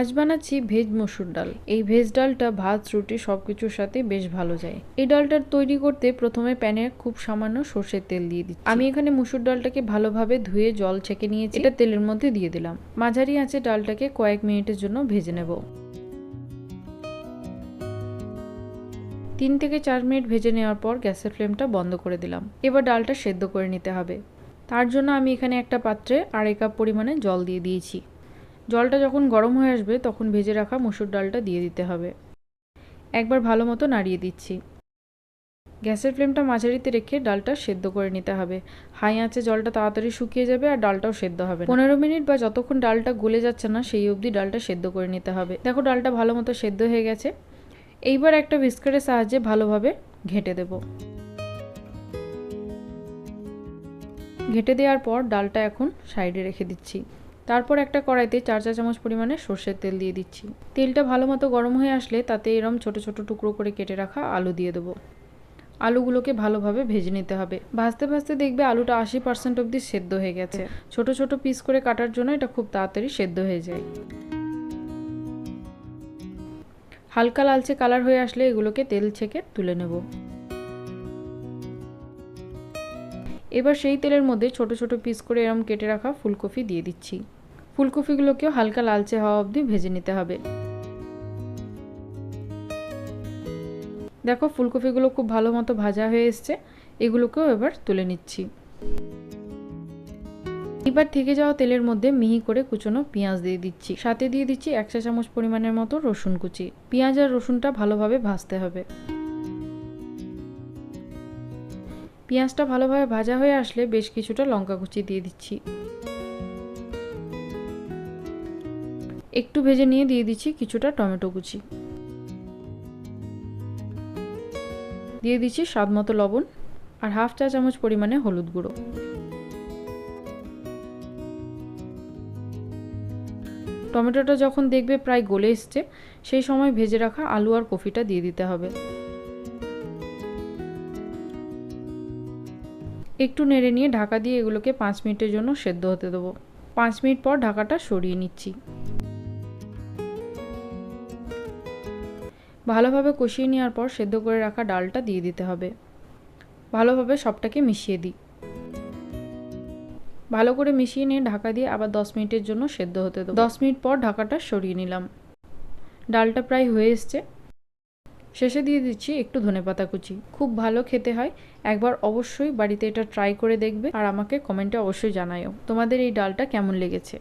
আজ বানাচ্ছি ভেজ মসুর ডাল। এই ভেজ ডালটা, ভাত, রুটি সব কিছুর সাথে বেশ ভালো যায়। এই ডালটা তৈরি করতে প্রথমে প্যানে খুব সামান্য সর্ষের তেল দিয়ে দিচ্ছি। আমি এখানে মসুর ডালটাকে ভালোভাবে ধুয়ে জল ছেঁকে নিয়েছি। এটা তেলের মধ্যে দিয়ে দিলাম। মাঝারি আছে ডালটাকে কয়েক মিনিটের জন্য ভেজে নেব। তিন থেকে চার মিনিট ভেজে নেওয়ার পর গ্যাসের ফ্লেমটা বন্ধ করে দিলাম। এবার ডালটা সেদ্ধ করে নিতে হবে। তার জন্য আমি এখানে একটা পাত্রে আড়াই কাপ পরিমাণে জল দিয়ে দিয়েছি। জলটা যখন গরম হয়ে আসবে, তখন ভেজে রাখা মুসুর ডালটা দিয়ে দিতে হবে। একবার ভালো মতো নাড়িয়ে দিচ্ছি। গ্যাসের ফ্লেমটা মাঝারিতে রেখে ডালটা সেদ্ধ করে নিতে হবে। হাই আঁচে জলটা তাড়াতাড়ি শুকিয়ে যাবে আর ডালটাও সেদ্ধ হবে পনেরো মিনিট বা যতক্ষণ ডালটা গলে যাচ্ছে না, সেই অবধি ডালটা সেদ্ধ করে নিতে হবে। দেখো, ডালটা ভালো মতো সেদ্ধ হয়ে গেছে। এইবার একটা বিস্কুটের সাহায্যে ভালোভাবে ঘেটে দেব। ঘেটে দেওয়ার পর ডালটা এখন সাইডে রেখে দিচ্ছি। তারপর একটা কড়াইতে চার চা চামচ পরিমাণে সর্ষের তেল দিয়ে দিচ্ছি। তেলটা ভালো মতো গরম হয়ে আসলে তাতে এরম ছোট ছোট টুকরো করে কেটে রাখা আলু দিয়ে দেবো। আলুগুলোকে ভালোভাবে ভেজে নিতে হবে। ভাজতে ভাজতে দেখবে আলুটা আশি পার্সেন্ট অবধি সেদ্ধ হয়ে গেছে। ছোট ছোট পিস করে কাটার জন্য এটা খুব তাড়াতাড়ি সেদ্ধ হয়ে যায়। হালকা লালচে কালার হয়ে আসলে এগুলোকে তেল ছেঁকে তুলে নেব। এবার সেই তেলের মধ্যে ছোট ছোট পিস করে এরম কেটে রাখা ফুলকপি দিয়ে দিচ্ছি। ফুলকপিগুলোকেও হালকা লালচে হওয়া অবধি ভেজে নিতে হবে। দেখো ফুলকপিগুলো খুব ভালো মতো ভাজা হয়ে এসছে। এগুলোকেও এবার তুলে নিচ্ছি। এবার থেকে যাওয়া তেলের মধ্যে মিহি করে কুচনো পেঁয়াজ দিয়ে দিচ্ছি। সাথে দিয়ে দিচ্ছি এক চা চামচ পরিমাণের মতো রসুন কুচি। পেঁয়াজ আর রসুনটা ভালোভাবে ভাজতে হবে। পেঁয়াজটা ভালোভাবে ভাজা হয়ে আসলে বেশ কিছুটা লঙ্কা কুচি দিয়ে দিচ্ছি। একটু ভেজে নিয়ে দিয়ে দিচ্ছি কিছুটা টমেটো কুচি। দিয়ে দিচ্ছি স্বাদ মতো লবণ আর হাফ চা চামচ পরিমাণে হলুদ গুঁড়ো। টমেটোটা যখন দেখবে প্রায় গলে এসছে, সেই সময় ভেজে রাখা আলু আর কফিটা দিয়ে দিতে হবে। একটু নেড়ে নিয়ে ঢাকা দিয়ে এগুলোকে পাঁচ মিনিটের জন্য সেদ্ধ হতে দেবো। পাঁচ মিনিট পর ঢাকাটা সরিয়ে নিচ্ছি। ভালোভাবে কষিয়ে নেওয়ার পর সেদ্ধ করে রাখা ডালটা দিয়ে দিতে হবে। ভালোভাবে সবটাকে মিশিয়ে দিই। ভালো করে মিশিয়ে নিয়ে ঢাকা দিয়ে আবার দশ মিনিটের জন্য সেদ্ধ হতে দেবো। দশ মিনিট পর ঢাকাটা সরিয়ে নিলাম। ডালটা প্রায় হয়ে এসছে। শেষে দিয়ে দিচ্ছি একটু ধনে পাতা কুচি। খুব ভালো খেতে হয়। একবার অবশ্যই বাড়িতে এটা ট্রাই করে দেখবে। আর আমাকে কমেন্টে অবশ্যই জানাইও তোমাদের এই ডালটা কেমন লেগেছে?